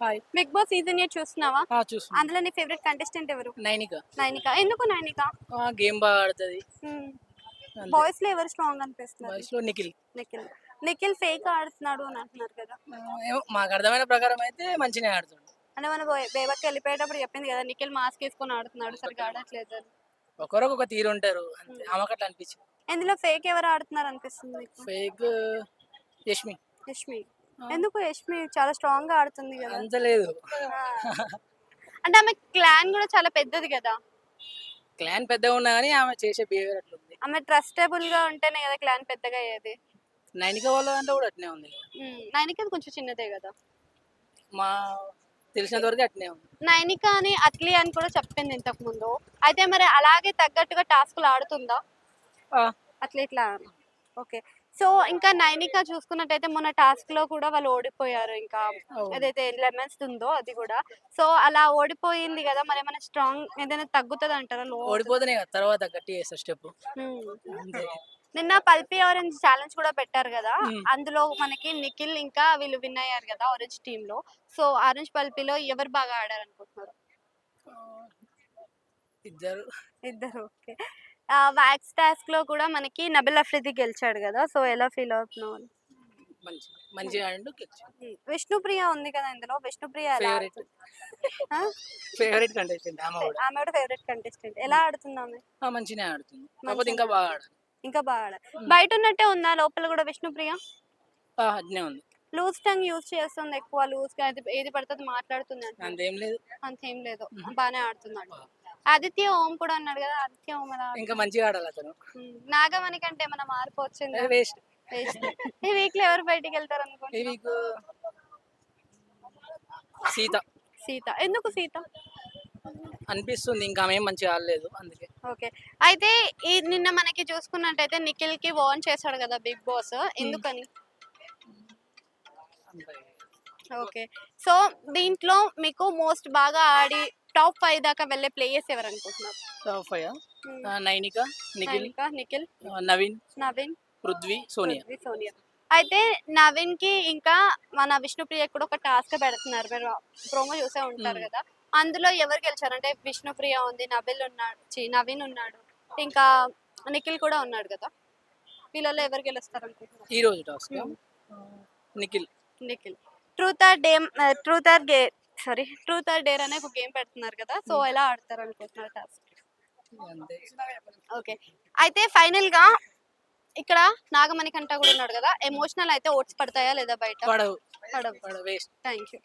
Hi. Bigg Boss season eight చూస్తున్నావా? ఆ, చూస్తున్నా. అందులో నీ ఫేవరెట్ కంటెస్టెంట్ ఎవరు? నైనిక. నైనిక. ఎందుకు నైనిక? ఆ, గేమ్ బాగా ఆడుతుంది. బాయ్స్లో ఎవరు స్ట్రాంగ్ అనిపిస్తున్నారు? వయసులో నిఖిల్. నిఖిల్. నిఖిల్ ఫేక్ ఆడుతున్నాడు అని అంటున్నారు కదా. మాకు అర్థమైన ప్రకారం అయితే మంచిగా ఆడుతుంది అంటే మన బేబకి వెళ్ళిపోయేటప్పుడు చెప్పింది కదా నిఖిల్ మాస్క్ వేసుకొని ఆడుతున్నాడు సరిగ్గా ఆడట్లేదు అని. ఒకరికి ఒక తీరు ఉంటారు అంతే. ఆమెకు అట్లా అనిపించింది. ఇందులో ఫేక్ ఎవరు ఆడుతున్నారు అనిపిస్తుంది ఫేక్ యష్మి. యష్మి. ఎందుకు యష్మి? చాలా స్ట్రాంగ్గా ఆడుతుంది కదా. అంత లేదు. ఆ. అంటే ఆమె క్లాన్ కూడా చాలా పెద్దది కదా. క్లాన్ పెద్దగా ఉన్నా కానీ ఆమె చేసే బిహేవియర్ అట్లా ఉంది ఆమె ట్రస్టబుల్గా ఉంటేనే కదా క్లాన్ పెద్దగా అయ్యేది. నైనిక వాళ్ళ అంటే కూడా అట్నే ఉంది. నైనిక కొంచెం చిన్నదే కదా. మా తెలిసినంత వరకు అట్నే ఉంది. నైనిక అని అట్లీ అని కూడా చెప్పింది ఇంతకు ముందు. అయితే మరి అలాగే తగ్గట్టుగా టాస్క్లు ఆడుతుందా? అట్లా ఇట్లా ఓకే. సో ఇంకా నైనిక చూసుకున్నట్టయితే మొన్న టాస్క్లో కూడా వాళ్ళు ఓడిపోయారు ఇంకా. ఏదైతే లెమన్స్ ఉందో అది కూడా. సో అలా ఓడిపోయింది కదా మరి ఏమైనా స్ట్రాంగ్ ఏదైనా తగ్గుతుంది అంటారా ఓడిపోతేనే తర్వాత గట్టి చేస్తారు స్టెప్. నిన్న పల్పి ఆరెంజ్ ఛాలెంజ్ కూడా పెట్టారు కదా. అందులో మనకి నిఖిల్ ఇంకా వీళ్ళు విన్ అయ్యారు కదా ఆరెంజ్ టీమ్లో సో ఆరెంజ్ పల్పిలో ఎవరు బాగా ఆడారు అనుకుంటున్నారు ఇద్దరు. ఇద్దరు ఓకే. వ్యాక్స్ టాస్క్లో కూడా మనకి నబిల్ అఫ్రిది గెలిచాడు కదా సో ఎలా ఫీల్ అవుతున్నావు? మంచి మంచిగా విష్ణుప్రియ ఉంది కదా ఇందులో విష్ణుప్రియ ఎలా ఫేవరెట్ కంటెస్టెంట్ ఆమె కూడా. ఆమె కూడా ఫేవరెట్ కంటెస్టెంట్ ఎలా ఆడుతుంది ఆమె? మంచిగానే ఆడుతుంది. కాకపోతే ఇంకా బాగా ఆడాలి ఇంకా బాగా ఆడ బయట ఉన్నట్టే ఉందా లోపల కూడా విష్ణుప్రియ? అట్నే ఉంది. లూజ్ టంగ్ యూజ్ చేస్తుంది ఎక్కువ లూజ్గా ఏది- ఏది పడితే అది మాట్లాడుతుంది అంతేం లేదు. అంతేం లేదు. బాగానే ఆడుతున్నాడు ఆదిత్య ఓం కూడా అన్నాడు కదా ఆదిత్య ఓం ఎలా ఇంకా మంచిగా ఆడాలి అతను. నాగమణి కంటే ఏమైనా మార్పు వచ్చింది? వేస్ట్. ఈ వీక్లో ఎవరు బయటికి వెళ్తారు ఈ అనుకుంటున్నా వీక్ సీత. సీత. ఎందుకు సీత? అనిపిస్తుంది ఇంకా ఆమె మంచిగా ఆడలేదు అందుకే. ఓకే. అయితే ఈ నిన్న మనకి చూసుకున్నట్టయితే నిఖిల్కి వార్న్ చేశాడు కదా బిగ్ బాస్. ఎందుకని. ఓకే. సో దీంట్లో మీకు మోస్ట్ బాగా ఆడి టాప్ ఫైవ్ దాకా వెళ్ళే ప్లేయర్స్ ఎవరు అనుకుంటున్నారు టాప్ ఫైవ్? నైనిక నిఖిల్. నిఖిల్. నవీన్. నవీన్. పృథ్వీ సోనియా. సోనియా. అయితే నవీన్కి ఇంకా మన విష్ణుప్రియ కూడా ఒక టాస్క్ పెడుతున్నారు. మీరు ప్రోమో చూసే ఉంటారు. కదా. అందులో ఎవరు గెలిచారు? అంటే విష్ణుప్రియ ఉంది నబిల్ ఉన్నాడు నవీన్ ఉన్నాడు. ఇంకా నిఖిల్ కూడా ఉన్నాడు కదా. వీళ్ళలో ఎవరు గెలుస్తారు అనుకుంటున్నారు ఈ రోజు task. Nikhil. Nikhil. Truth or dame truth or gay sorry truth or dare అనే ఒక గేమ్ పెడుతున్నారు కదా సో ఎలా ఆడతారు అనుకుంటున్నారు టాస్క్ ఓకే. అయితే ఫైనల్గా ఇక్కడ నాగమణి కంట కూడా ఉన్నాడు కదా ఎమోషనల్ అయితే ఓట్స్ పడతాయా లేదా బయట? పడవు. పడవు. Thank you